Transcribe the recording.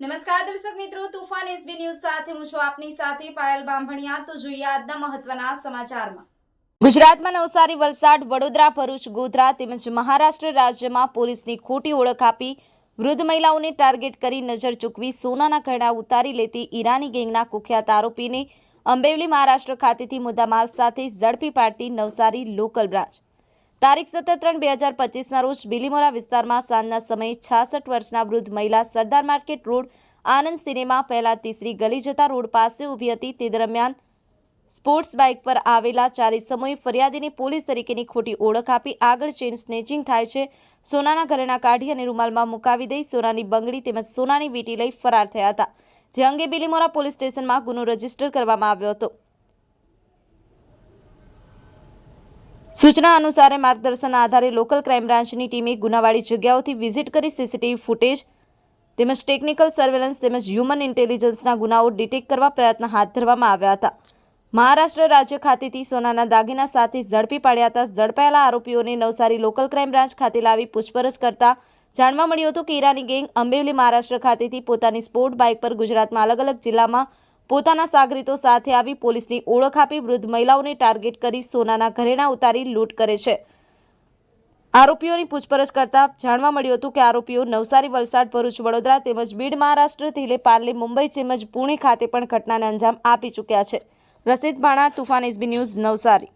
નમસ્કાર દર્શક મિત્રો, તુફાન એસબી ન્યૂઝ સાથે હું છું આપની સાથે પાયલ બાંભણિયા. તો જોઈએ આજના મહત્વના સમાચારમાં. ગુજરાતમાં નવસારી, વલસાડ, વડોદરા, ભરૂચ, ગોધરા તેમજ મહારાષ્ટ્ર રાજ્યમાં પોલીસની ખોટી ઓળખ આપી વૃદ્ધ મહિલાઓને ટાર્ગેટ કરી નજર ચૂકવી સોનાના ઘડા ઉતારી લેતી ઈરાની ગેંગના કુખ્યાત આરોપીને અંબેવલી મહારાષ્ટ્ર ખાતેથી મુદ્દામાલ સાથે ઝડપી પાડતી નવસારી લોકલ બ્રાન્ચ. તારીખ સત્તર ત્રણ બે હજાર પચીસના રોજ બિલીમોરા વિસ્તારમાં સાંજના સમયે છાસઠ વર્ષના વૃદ્ધ મહિલા Sardar market road, Anand cinema પહેલા તીસરી ગલી જતા રોડ પાસે ઊભી હતી. તે દરમિયાન સ્પોર્ટ્સ બાઇક પર આવેલા ચાર સમયે ફરિયાદીને પોલીસ તરીકેની ખોટી ઓળખ આપી. આગળ ચેઇન સ્નેચિંગ થાય છે. સોનાના ઘરેણા કાઢી અને રૂમાલમાં મુકાવી દઈ સોનાની બંગડી તેમજ સોનાની વીંટી લઈ ફરાર થયા હતા, જે અંગે બિલીમોરા પોલીસ સ્ટેશનમાં ગુનો રજિસ્ટર કરવામાં આવ્યો હતો. સૂચના અનુસારે માર્ગદર્શન આધારે લોકલ ક્રાઇમ બ્રાન્ચની ટીમે ગુનાવાળી જગ્યાઓથી વિઝિટ કરી સીસીટીવી ફૂટેજ તેમજ ટેકનિકલ સર્વેલન્સ તેમજ હ્યુમન ઇન્ટેલિજન્સના ગુનાઓ ડિટેક્ટ કરવા પ્રયત્ન હાથ ધરવામાં આવ્યા હતા. મહારાષ્ટ્ર રાજ્ય ખાતેથી સોનાના દાગીના સાથે ઝડપી પાડ્યા હતા. ઝડપાયેલા આરોપીઓને નવસારી લોકલ ક્રાઇમ બ્રાન્ચ ખાતે લાવી પૂછપરછ કરતા જાણવા મળ્યું હતું કે ઈરાની ગેંગ અંબેવલી મહારાષ્ટ્ર ખાતેથી પોતાની સ્પોર્ટ બાઇક પર ગુજરાતમાં અલગ અલગ જિલ્લામાં પોતાના સાગરીતો સાથે આવી પોલીસની ઓળખ આપી વૃદ્ધ મહિલાઓને ટાર્ગેટ કરી સોનાના ઘરેણા ઉતારી લૂંટ કરે છે. આરોપીઓની પૂછપરછ કરતા જાણવા મળ્યું હતું કે આરોપીઓ નવસારી, વલસાડ, ભરૂચ, વડોદરા તેમજ બીડ મહારાષ્ટ્ર, ધીલે પાર્લે, મુંબઈ તેમજ પુણે ખાતે પણ ઘટનાને અંજામ આપી ચૂક્યા છે. Rashid Bhana, Tufan SB news, Navsari.